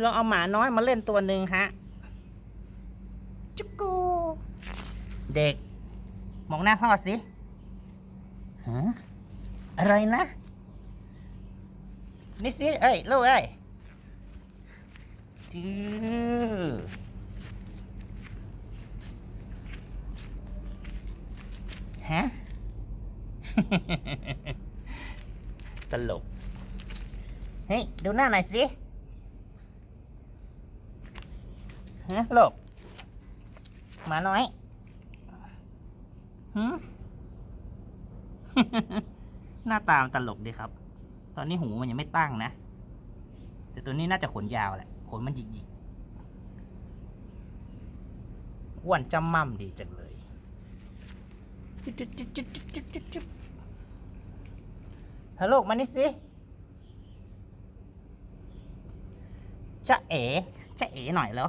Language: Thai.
ลองเอาหมาน้อยมาเล่นตัวหนึ่งฮะ จุกกูเด็ก มองหน้าพ่อสิฮะอะไรนะ นี่สิ เอ้ยลูกเอ้ยจื้อฮะ ตลก เฮ้ย ดูหน้าหน่อยสิ ฮะลูกหมาน้อยหืมหน้าตามตลกดีครับ ตอนนี้หูมันยังไม่ตั้งนะ แต่ตัวนี้น่าจะขนยาวแหละ ขนมันหยิกๆอ้วนจำม่ำดีจังเลยฮัลโหลมานี่สิจะเอ๋จะเอ๋หน่อยเหรอ